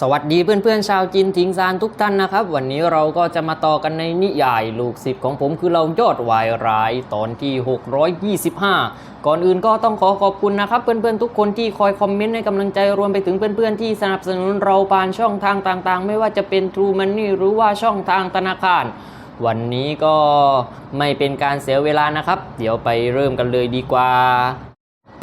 สวัสดีเพื่อนๆชาวจีนทิงซานทุกท่านนะครับ วันนี้เราก็จะมาต่อกันในนิยายลูกศิษย์ของผมคือเรายอดวายร้ายตอนที่ 625 ก่อนอื่นก็ต้องขอขอบคุณนะครับ เพื่อนๆทุกคนที่คอยคอมเมนต์ให้กำลังใจรวมไปถึงเพื่อนๆที่สนับสนุนเราผ่านช่องทางต่างๆ ไม่ว่าจะเป็น True Money หรือว่าช่องทางธนาคาร วันนี้ก็ไม่เป็นการเสียเวลานะครับ เดี๋ยวไปเริ่มกันเลยดีกว่า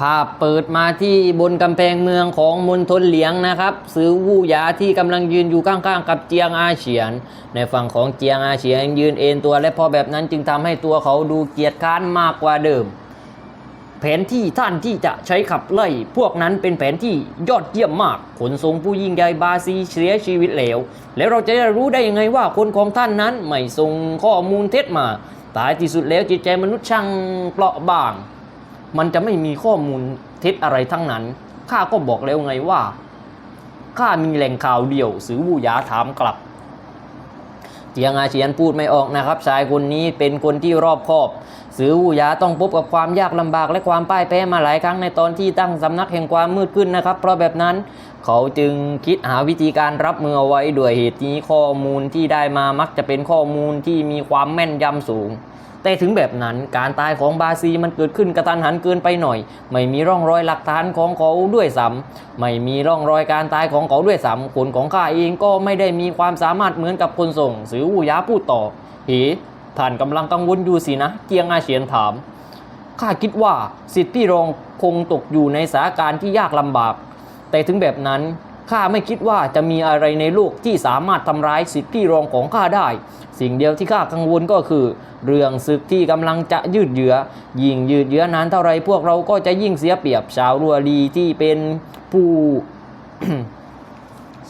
ภาพเปิดมาที่บนกำแพงเมืองของมณฑลเหลียงนะครับซื้อวู่หยาที่กำลังยืนอยู่ข้างๆ กับเจียงอาเฉียน ในฝั่งของเจียงอาเฉียนยืนเอ็นตัวและพอแบบนั้นจึงทำให้ตัวเขาดูเกียจค้านมากกว่าเดิม แผนที่ท่านที่จะใช้ขับไล่ พวกนั้นเป็นแผนที่ยอดเยี่ยมมาก ขนส่งผู้ยิ่งใหญ่บาซีเสียชีวิตแล้ว แล้วเราจะได้รู้ได้ยังไงว่าคนของท่านนั้นไม่ส่งข้อมูลเท็จมาตายที่สุดแล้วจิตใจมนุษย์ช่างเปราะบาง มันจะไม่มีข้อมูลเท็จอะไรทั้งนั้น ข้าก็บอกแล้วไงว่า ข้ามีแหล่งข่าวเดียวสือวูหยาถามกลับเจียงอาเฉียนพูดไม่ออกนะครับชายคนนี้เป็นคนที่รอบคอบ สือวูหยาต้องพบกับความยากลำบากและความป้ายแพ้มาหลายครั้งในตอนที่ตั้งสำนักแห่งความมืดขึ้นนะครับ เพราะแบบนั้นเขาจึงคิดหาวิธีการรับมือเอาไว้ด้วยเหตุนี้ข้อมูลที่ได้มามักจะเป็นข้อมูลที่มีความแม่นยำสูง แต่ถึงแบบนั้นการตายของบาซีมันเกิดขึ้นกระทันหันเกินไปหน่อย ไม่มีร่องรอยหลักฐานของเขาด้วยซ้ำไม่มีร่องรอยการตายของเขาด้วยซ้ำคนของข้าเองก็ไม่ได้มีความสามารถเหมือนกับคนส่งสืออูยาพูดต่อเฮ ท่านกำลังกังวลอยู่สินะ เกียงอาเฉียนถาม ข้าคิดว่าสิทธิรองคงตกอยู่ในสถานการณ์ที่ยากลำบาก แต่ถึงแบบนั้นข้าไม่คิดว่าจะมีอะไรในโลกที่สามารถทำร้ายสิทธิรองของข้าได้ สิ่งเดียวที่ข้ากังวลก็คือ เรื่องศึกที่กำลังจะยืดเยื้อ ยิ่งยืดเยื้อนานเท่าไรพวกเราก็จะยิ่งเสียเปรียบชาวรัวรีที่เป็นผู้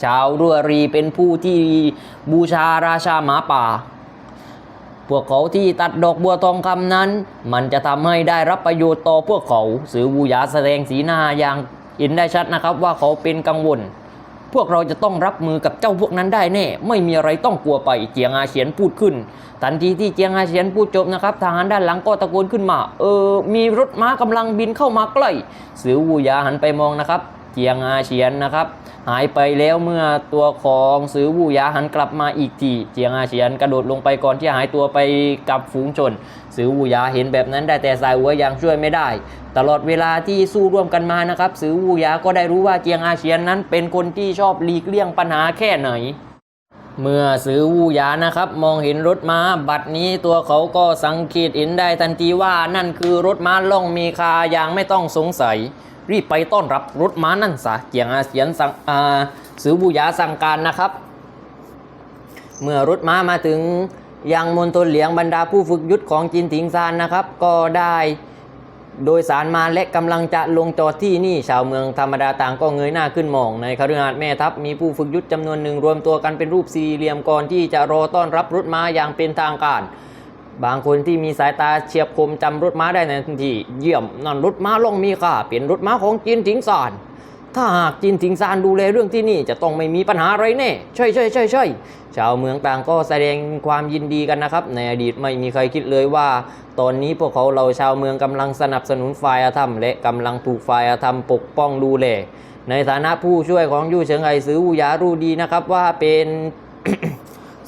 ชาวรัวรีเป็นผู้ที่บูชาราชาหมาป่า พวกเขาที่ตัดดอกบัวทองคำนั้น มันจะทำให้ได้รับประโยชน์ต่อพวกเขาสือบูยาแสดงสีหน้าอย่างเห็นได้ชัดนะครับว่าเขาเป็นกังวล พวกเราจะต้องรับมือกับเจ้าพวกนั้นได้แน่ ไม่มีอะไรต้องกลัวไปเจียงอาเฉียนพูดขึ้น ทันทีที่เจียงอาเฉียนพูดจบนะครับทหารด้านหลังก็ตะโกนขึ้นมา เออ มีรถม้ากำลังบินเข้ามาใกล้สือวูยาหันไปมองนะครับ เจียงอาเฉียนนะครับ หายไปแล้วเมื่อตัวของสือวูยาหันกลับมาอีกทีเจียงอาเฉียนกระโดดลงไปก่อนที่หายตัวไปกับฝูงชนสือวูยาเห็นแบบนั้นได้แต่สายหัวยังช่วยไม่ได้ ตลอดเวลาที่สู้ร่วมกันมานะครับสือวูยาก็ได้รู้ว่าเจียงอาเฉียนนั้นเป็นคนที่ชอบหลีกเลี่ยงปัญหาแค่ไหนเมื่อซื้อวูยานะครับ มองเห็นรถม้าบัดนี้ตัวเขาก็สังเกตเห็นได้ทันทีว่านั่นคือรถม้าล่องมีคาอย่างไม่ต้องสงสัย รีบไปต้อนรับรถม้านั่นซะเจียงอาเสียนสั่งอาซื้อบูยาสั่งการนะครับ เมื่อรถม้ามาถึงยังมณฑลเหลียงบรรดาผู้ฝึกยุทธของจินถิงซานนะครับ ก็ได้โดยสารมาและกำลังจะลงจอดที่นี่ชาวเมืองธรรมดาต่างก็เงยหน้าขึ้นมอง ในคฤหาสน์แม่ทัพมีผู้ฝึกยุทธจำนวนหนึ่งรวมตัวกันเป็นรูปสี่เหลี่ยมก่อนที่จะรอต้อนรับรถม้าอย่างเป็นทางการ บางคนที่มีสายตาเฉียบคมจำรถม้าได้ในทันทีเยี่ยมนั่นรถม้าล่องมีค่าเป็นรถม้าของจีนถิงซานถ้าหากจีนถิงซานดูแลเรื่องที่นี่จะต้องไม่มีปัญหาอะไรแน่ใช่ใช่ใช่ใช่ชาวเมืองต่างก็แสดงความยินดีกันนะครับ ในอดีตไม่มีใครคิดเลยว่า ตอนนี้พวกเขาเราชาวเมืองกำลังสนับสนุนฝ่ายอาธรรม และกำลังถูกฝ่ายอาธรรมปกป้องดูแลในฐานะผู้ช่วยของยู่เฉิงไอซือวูยารู้ดีนะครับว่าเป็น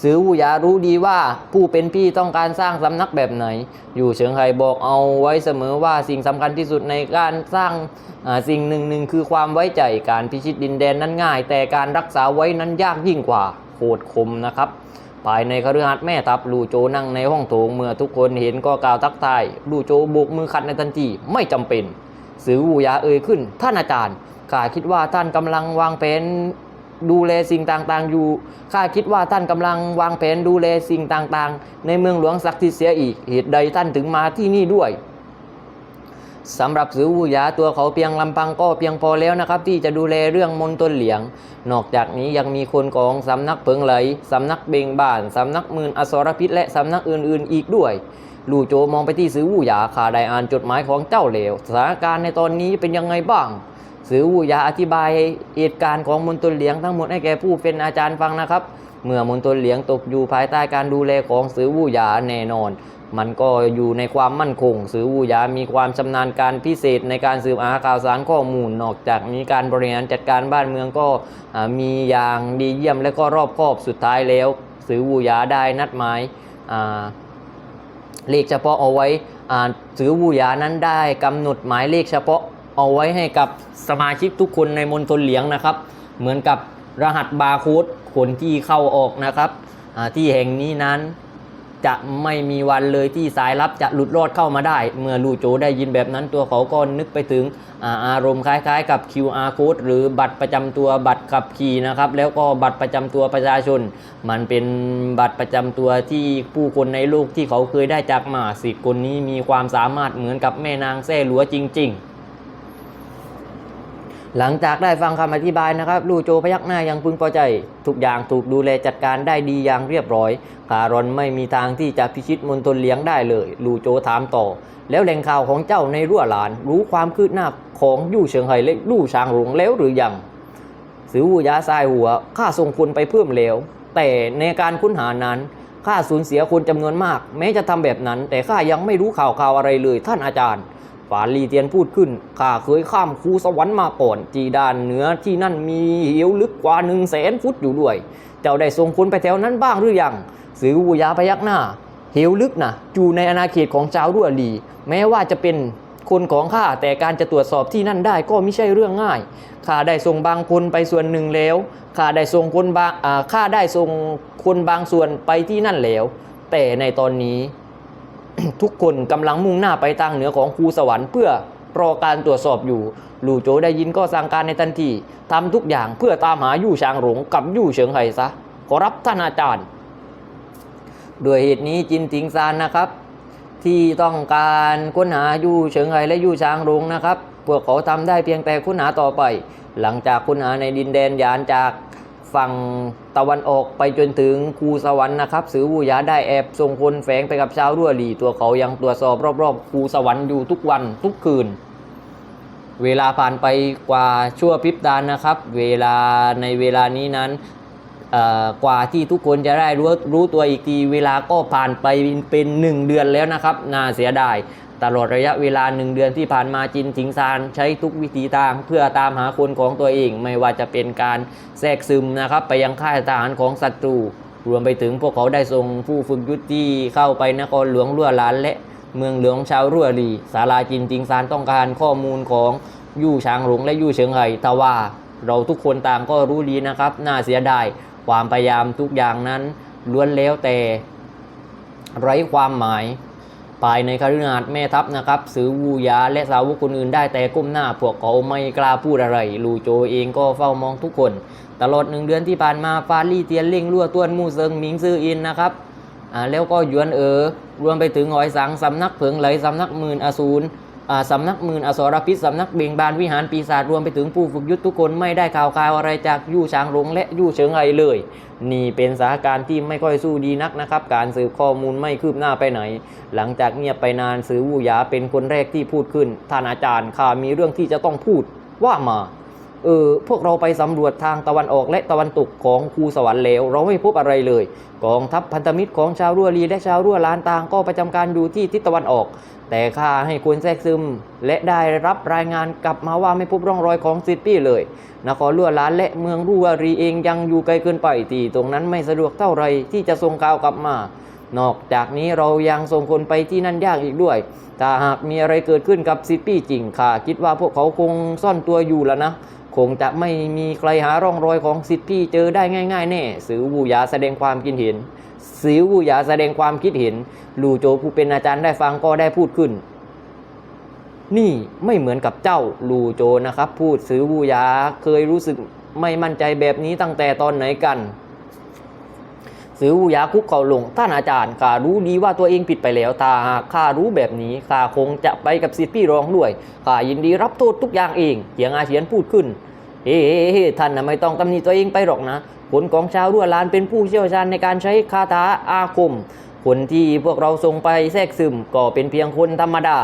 ซือวูยารู้ดีว่าผู้เป็นพี่ต้องการสร้างสำนักแบบไหน อยู่เฉิงไห่บอกเอาไว้เสมอว่าสิ่งสำคัญที่สุดในการสร้างสิ่งหนึ่งหนึ่งคือความไว้ใจการพิชิตดินแดนนั้นง่าย แต่การรักษาไว้นั้นยากยิ่งกว่าโคตรคมนะครับภายในคฤหาสน์แม่ทัพลู่โจนั่งในห้องโถงเมื่อทุกคนเห็นก็กล่าวทักทายลู่โจโบกมือขัดในทันทีไม่จำเป็น สือวูยาเอ่ยขึ้น ท่านอาจารย์ข้าคิดว่าท่านกำลังวางแผน ดูแลสิ่งต่างๆ อยู่ ข้าคิดว่าท่านกำลังวางแผนดูแลสิ่งต่างๆ ในเมืองหลวงศักดิ์สิทธิ์เสียอีก เหตุใดท่านถึงมาที่นี่ด้วยสำหรับสือวูหยาตัวเขาเพียงลำพังก็เพียงพอแล้วนะครับ ที่จะดูแลเรื่องมนตนเหลียง นอกจากนี้ยังมีคนของสำนักเพิงไหลสำนักเบงบ้านสำนักมื่นอสรพิษและสำนักอื่นๆ อีกด้วย ลู่โจมองไปที่สือวูหยาข้าได้อ่านจดหมายของเจ้าเหลวสถานการณ์ในตอนนี้เป็นยังไงบ้าง สือวูหยาอธิบายเหตุการณ์ของมนตนเหลียงทั้งหมดให้แก่ผู้เป็นอาจารย์ฟังนะครับ เมื่อมนตนเหลียงตกอยู่ภายใต้การดูแลของสือวูหยาแน่นอน มันก็อยู่ในความมั่นคง สือวูหยามีความชำนาญการพิเศษในการสืบหาข่าวสารข้อมูล นอกจากมีการบริหารจัดการบ้านเมืองก็มีอย่างดีเยี่ยมและก็รอบคอบสุดท้ายแล้ว สือวูหยาได้นัดหมายเลขเฉพาะเอาไว้สือวูหยานั้นได้กำหนดหมายเลขเฉพาะ เอาไว้ให้กับสมาชิกทุกคนในมณฑลเหลียงนะครับ เหมือนกับรหัสบาร์โค้ดคนที่เข้าออกนะครับที่แห่งนี้นั้นจะไม่มีวันเลยที่สายลับจะหลุดรอดเข้ามาได้ เมื่อลู่โจได้ยินแบบนั้นตัวเขาก็นึกไปถึงอาอารมณ์คล้ายๆ กับ QR code หรือบัตรประจำตัวบัตรขับขี่นะครับ แล้วก็บัตรประจำตัวประชาชน มันเป็นบัตรประจำตัวที่ผู้คนในโลกที่เขาเคยได้จากมาสิคนนี้มีความสามารถเหมือนกับแม่นางแซ่หลัวจริง ๆ หลังจากได้ฟังคำอธิบายนะครับ ลู่โจพยักหน้ายังพึงพอใจ ทุกอย่างถูกดูแลจัดการได้ดีอย่างเรียบร้อยคารอนไม่มีทางที่จะพิชิตมณฑลเลี้ยงได้เลย ลู่โจถามต่อ แล้วแหล่งข่าวของเจ้าในรั่วหลาน รู้ความคืบหน้าของยู่เฉิงไห่และลู่ชางหลงแล้วหรือยังสือวูยาทรายหัวข้าส่งคนไปเพิ่มแล้ว แต่ในการค้นหานั้นข้าสูญเสียคนจำนวนมาก แม้จะทำแบบนั้น แต่ข้ายังไม่รู้ข่าวข่าวอะไรเลย ท่านอาจารย์ ฝาลีเตียนพูดขึ้น ข้าเคยข้ามคูสวรรค์มาก่อน จีด้านเหนือที่นั่นมีเหวลึกกว่าหนึ่งแสนฟุตอยู่ด้วย เจ้าได้ส่งคนไปแถวนั้นบ้างหรือยัง สือวูยาพยักหน้า เหวลึกนะอยู่ในอาณาเขตของชาวรั่วลี แม้ว่าจะเป็นคนของข้าแต่การจะตรวจสอบที่นั่นได้ก็ไม่ใช่เรื่องง่าย ข้าได้ส่งบางคนไปส่วนหนึ่งแล้ว ข้าได้ส่งคนบางข้าได้ส่งคนบางส่วนไปที่นั่นแล้ว แต่ในตอนนี้ ทุกคนกำลังมุ่งหน้าไปทางเหนือของภูสวรรค์เพื่อรอการตรวจสอบอยู่หลู่โจได้ยินก็สั่งการในทันทีทำทุกอย่างเพื่อตามหายู่ชางหลงกับยู่เฉิงไห่ซะขอรับท่านอาจารย์ด้วยเหตุนี้จินทิงซานนะครับ ที่ต้องการค้นหายู่เฉิงไห่และยู่ชางรุงนะครับพวกเขาทำได้เพียงแต่ค้นหาต่อไป หลังจากค้นหาในดินแดนยานจาก ฝั่งตะวันออกไปจนถึงคูสวรรค์นะครับสือวูยาได้แอบส่งคนแฝงไปกับชาวรั่วหลีตัวเขายังตรวจสอบรอบๆ คูสวรรค์อยู่ทุกวันทุกคืน เวลาผ่านไปกว่าชั่วพริบตานะครับ เวลาในเวลานี้นั้นกว่าที่ทุกคนจะได้รู้รู้ตัวอีกทีเวลาก็ผ่านไปเป็นหนึ่งเดือนแล้วนะครับน่าเสียดาย ตลอดระยะเวลาหนึ่งเดือนที่ผ่านมาจินถิงซานใช้ทุกวิธีทางเพื่อตามหาคนของตัวเอง ไม่ว่าจะเป็นการแทรกซึมนะครับไปยังค่ายทหารของศัตรู รวมไปถึงพวกเขาได้ส่งผู้ฝึกยุทธที่เข้าไปนครหลวงรั่วหลานและเมืองหลวงชาวรั่วลีศาลาจินติงซานต้องการข้อมูลของยู่ช้างหลงและยู่เฉิงไห่ทว่าเราทุกคนต่างก็รู้ดีนะครับ น่าเสียดายความพยายามทุกอย่างนั้นล้วนแล้วแต่ ไร้ความหมาย ภายในคฤหาสน์แม่ทัพนะครับสือวูยาและสาวกคนอื่นได้แต่ก้มหน้า พวกเขาไม่กล้าพูดอะไร ลูโจเองก็เฝ้ามองทุกคน ตลอดหนึ่งเดือนที่ผ่านมาฟาลี่เตียนเล่งลั่วต้วนมู่เซิงหมิงซื่ออินนะครับอ่าแล้วก็หยวนเอ๋อรวมไปถึงหอยสังสำนักเผิงไหลสำนักหมื่นอสูร สำนักมื่นอสรพิษสำนักเบ่งบานวิหารปีศาจรวมไปถึงผู้ฝึกยุทธทุกคนไม่ได้ข่าวข่าวอะไรจากยู่ช้างหลงและยู่เฉิงไอเลย นี่เป็นสถานการณ์ที่ไม่ค่อยสู้ดีนักนะครับ การสืบข้อมูลไม่คืบหน้าไปไหน หลังจากเงียบไปนานสือวูหยาเป็นคนแรกที่พูดขึ้นท่านอาจารย์ข้ามีเรื่องที่จะต้องพูดว่ามาเออพวกเราไปสำรวจทางตะวันออกและตะวันตกของภูสวรรค์แล้ว เราไม่พบอะไรเลย กองทัพพันธมิตรของชาวรั่วลีและชาวรั่วลานต่างก็ประจำการอยู่ที่ทิศตะวันออก แต่ข้าให้คนแทรกซึม และได้รับรายงานกลับมาว่าไม่พบร่องรอยของซิตี้เลย นครรั่วล้านและเมืองรั่วรีเองยังอยู่ไกลเกินไปที่ตรงนั้นไม่สะดวกเท่าไรที่จะส่งข่าวกลับมา นอกจากนี้เรายังส่งคนไปที่นั่นยากอีกด้วย ถ้าหากมีอะไรเกิดขึ้นกับซิตี้จริงข้าคิดว่าพวกเขาคงซ่อนตัวอยู่แล้วนะคงจะไม่มีใครหาร่องรอยของซิตี้เจอได้ง่าย ๆ แน่สือวูยาแสดงความคิดเห็น สือวูหยาแสดงความคิดเห็นลู่โจผู้เป็นอาจารย์ได้ฟังก็ได้พูดขึ้น นี่ไม่เหมือนกับเจ้าลู่โจนะครับ พูดสือวูหยาเคยรู้สึกไม่มั่นใจแบบนี้ตั้งแต่ตอนไหนกันสือวูยาคุกเข่าลงท่านอาจารย์ข้ารู้ดีว่าตัวเองผิดไปแล้วถ้าหากข้ารู้แบบนี้ข้าคงจะไปกับสิทธิ์พี่รองด้วยข้ายินดีรับโทษทุกอย่างเองเถียงอาเฉียนพูดขึ้น เฮ้ท่านนะไม่ต้องตำหนิตัวเองไปหรอกนะผลของชาวรั่วลานเป็นผู้เชี่ยวชาญในการใช้คาถาอาคม คนที่พวกเราส่งไปแทรกซึมก็เป็นเพียงคนธรรมดา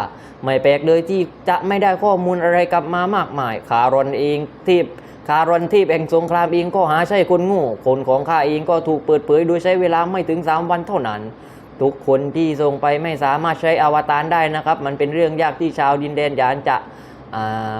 ไม่แปลกเลยที่จะไม่ได้ข้อมูลอะไรกลับมามากมาย คารอนเองที่คารอนที่แห่งสงครามเองก็หาใช่คนโง่คนของข้าเองก็ถูกเปิดเผยโดยใช้เวลาไม่ถึง 3 วันเท่านั้น ทุกคนที่ส่งไปไม่สามารถใช้อวตารได้นะครับ มันเป็นเรื่องยากที่ชาวดินแดนยานจะ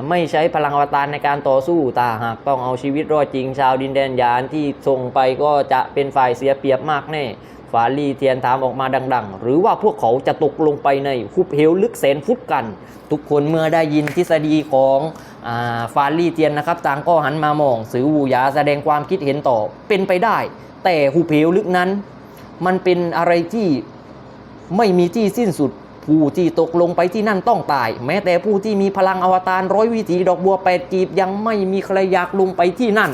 ไม่ใช้พลังอวตารในการต่อสู้แต่หากต้องเอาชีวิตรอดจริงชาวดินแดนยานที่ส่งไปก็จะเป็นฝ่ายเสียเปรียบมากแน่ฟาลี่เทียนถามออกมาดัง ๆ หรือว่าพวกเขาจะตกลงไปในหุบเหวลึกแสนฟุตกัน ทุกคนเมื่อได้ยินทฤษฎีของอาฟาลี่เทียนนะครับ ต่างก็หันมามองสือวูยาแสดงความคิดเห็นต่อเป็นไปได้ แต่หุบเหวลึกนั้น มันเป็นอะไรที่ไม่มีที่สิ้นสุด ผู้ที่ตกลงไปที่นั่นต้องตาย แม้แต่ผู้ที่มีพลังอวตารร้อยวิถีดอกบัวแปดจีบยังไม่มีใครอยากลงไปที่นั่น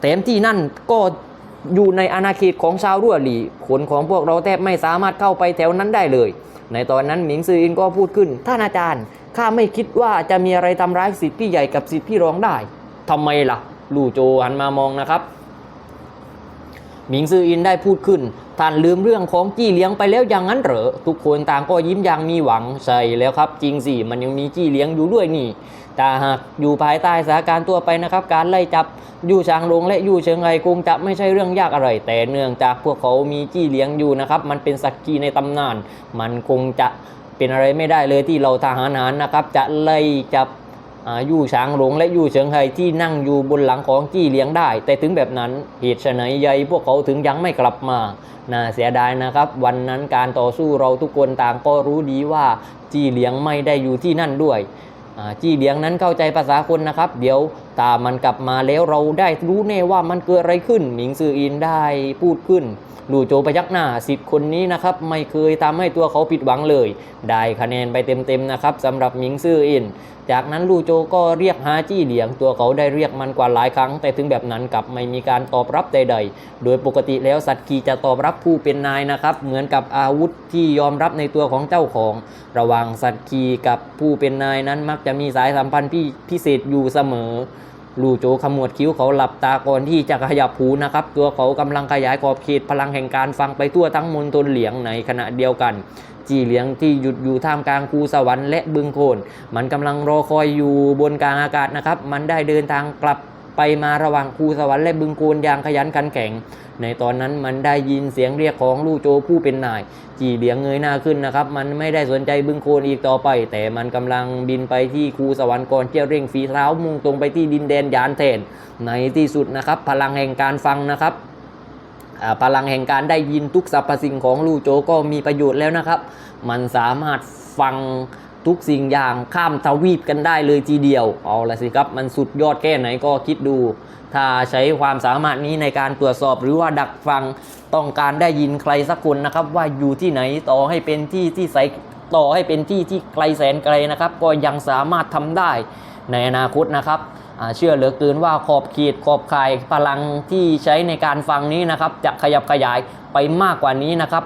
แถมที่นั่นก็อยู่ในอาณาเขตของชาวรั่วหลีคนของพวกเราแทบไม่สามารถเข้าไปแถวนั้นได้เลย ในตอนนั้นหมิงซืออินก็พูดขึ้น ท่านอาจารย์ ข้าไม่คิดว่าจะมีอะไรทำร้ายสิทธิ์พี่ใหญ่กับสิทธิ์พี่รองได้ทำไมล่ะ ลู่โจหันมามองนะครับ หมิงซืออินได้พูดขึ้น ท่านลืมเรื่องของจี้เลี้ยงไปแล้วอย่างนั้นเหรอ ทุกคนต่างก็ยิ้มอย่างมีหวัง ใช่แล้วครับ จริงสิ มันยังมีจี้เลี้ยงอยู่ด้วยนี่ แต่หากอยู่ภายใต้สถานการณ์ตัวไปนะครับ การไล่จับยู่ชางลงและยู่เชิงไรคงจะไม่ใช่เรื่องยากอะไร แต่เนื่องจากพวกเขามีจี้เลี้ยงอยู่นะครับ มันเป็นสักกีในตำนาน มันคงจะเป็นอะไรไม่ได้เลยที่เราทหารหารนะครับ จะไล่จับ ยู่ช้างหลงและยู่เฉิงไฮที่นั่งอยู่บนหลังของจี้เลี้ยงได้ แต่ถึงแบบนั้นเหตุไฉนใยพวกเขาถึงยังไม่กลับมาน่าเสียดายนะครับ วันนั้นการต่อสู้เราทุกคนต่างก็รู้ดีว่าจี้เลี้ยงไม่ได้อยู่ที่นั่นด้วยจี้เลี้ยงนั้นเข้าใจภาษาคนนะครับ เดี๋ยว ตามันกลับมาแล้วเราได้รู้แน่ว่ามันเกิดอะไรขึ้น หมิงซืออินได้พูดขึ้นลู่โจไปยักหน้าสิทธิ์คนนี้นะครับ ไม่เคยทำให้ตัวเขาผิดหวังเลย ได้คะแนนไปเต็มๆนะครับสำหรับหมิงซืออิน จากนั้นลู่โจก็เรียกฮาจี้เหลียง ตัวเขาได้เรียกมันกว่าหลายครั้ง แต่ถึงแบบนั้นกลับไม่มีการตอบรับใดๆ โดยปกติแล้วสัตว์กีจะตอบรับผู้เป็นนายนะครับ เหมือนกับอาวุธที่ยอมรับในตัวของเจ้าของ ระหว่างสัตว์กีกับผู้เป็นนายนั้นมักจะมีสายสัมพันธ์พิเศษอยู่เสมอ ลู่โจขมวดคิ้วเขาหลับตาก่อนที่จะขยับหูนะครับ ตัวเขากำลังขยายขอบเขตพลังแห่งการฟังไปทั่วทั้งมณฑลเหลียงในขณะเดียวกันจีเหลียงที่หยุดอยู่ท่ามกลางภูสวรรค์และบึงโคน มันกำลังรอคอยอยู่บนกลางอากาศนะครับ มันได้เดินทางกลับ ไปมาระหว่างภูสวรรค์และบึงโคนอย่างขยันขันแข็ง ในตอนนั้นมันได้ยินเสียงเรียกของลู่โจผู้เป็นนาย จีเหลียงเงยหน้าขึ้นนะครับ มันไม่ได้สนใจบึงโคนอีกต่อไป แต่มันกำลังบินไปที่ครูสวรรค์ก่อนจะเร่งฝีเท้ามุ่งตรงไปที่ดินแดนยานแทนในที่สุดนะครับพลังแห่งการฟังนะครับพลังแห่งการได้ยินทุกสรรพสิ่งของลู่โจก็มีประโยชน์แล้วนะครับ มันสามารถฟัง ทุกสิ่งอย่างข้ามทวีปกันได้เลยทีเดียว เอาละสิครับมันสุดยอดแค่ไหนก็คิดดู ถ้าใช้ความสามารถนี้ในการตรวจสอบหรือว่าดักฟังต้องการได้ยินใครสักคนนะครับ ว่าอยู่ที่ไหนต่อให้เป็นที่ที่ใสต่อให้เป็นที่ที่ไกลแสนไกลนะครับ ก็ยังสามารถทำได้ในอนาคตนะครับเชื่อเหลือเกินว่าขอบเขตขอบข่ายพลังที่ใช้ในการฟังนี้นะครับ จะขยับขยายไปมากกว่านี้นะครับ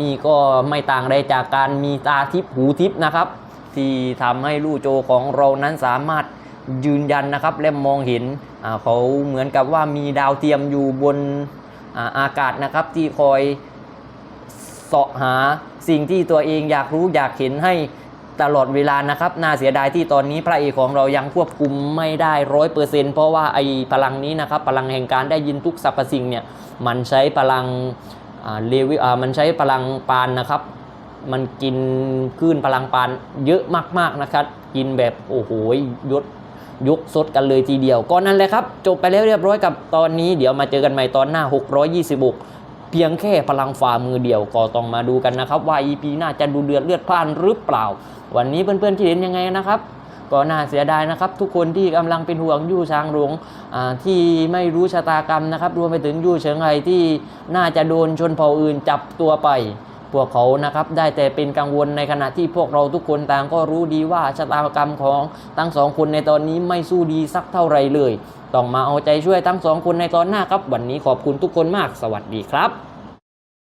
นี่ก็ไม่ต่างใดจากการมีตาทิพหูทิพนะครับ ที่ทำให้ลู่โจของเรานั้นสามารถยืนยันนะครับและมองเห็นเขาเหมือนกับว่ามีดาวเทียมอยู่บนอาอากาศนะครับที่คอยเสาะหาสิ่งที่ตัวเองอยากรู้อยากเห็นให้ตลอดเวลานะครับน่าเสียดายที่ตอนนี้พระเอกของเรายังควบคุมไม่ได้ร้อยเปอร์เซ็นต์เพราะว่าไอ้พลังนี้นะครับพลังแห่งการได้ยินทุกสรรพสิ่งเนี่ยมันใช้พลังเลวิอ่ามันใช้พลังปานนะครับ มันกินคลื่นพลังปานเยอะมากๆนะครับ กินแบบโอ้โหยศยกสดกันเลยทีเดียวก็นั่นแหละครับ จบไปแล้วเรียบร้อยกับตอนนี้เดี๋ยวมาเจอกันใหม่ตอนหน้า 626 เพียงแค่พลังฝ่ามือเดียวก็ต้องมาดูกันนะครับ ว่า EP หน้าจะดูเดือดเลือดพล่านหรือเปล่า วันนี้เพื่อนๆคิดเห็นยังไงนะครับก็น่าเสียดายนะครับ ทุกคนที่กำลังเป็นห่วงยู่ช้างหลวงที่ไม่รู้ชะตากรรมนะครับ รวมไปถึงยู่เฉิงไห่ที่น่าจะโดนชนเผ่าอื่นจับตัวไป พวกเขานะครับได้แต่เป็นกังวลในขณะที่พวกเราทุกคนต่างก็รู้ดีว่าชะตากรรมของทั้งสองคนในตอนนี้ไม่สู้ดีสักเท่าไรเลย ต้องมาเอาใจช่วยทั้งสองคนในตอนหน้าครับ วันนี้ขอบคุณทุกคนมาก สวัสดีครับ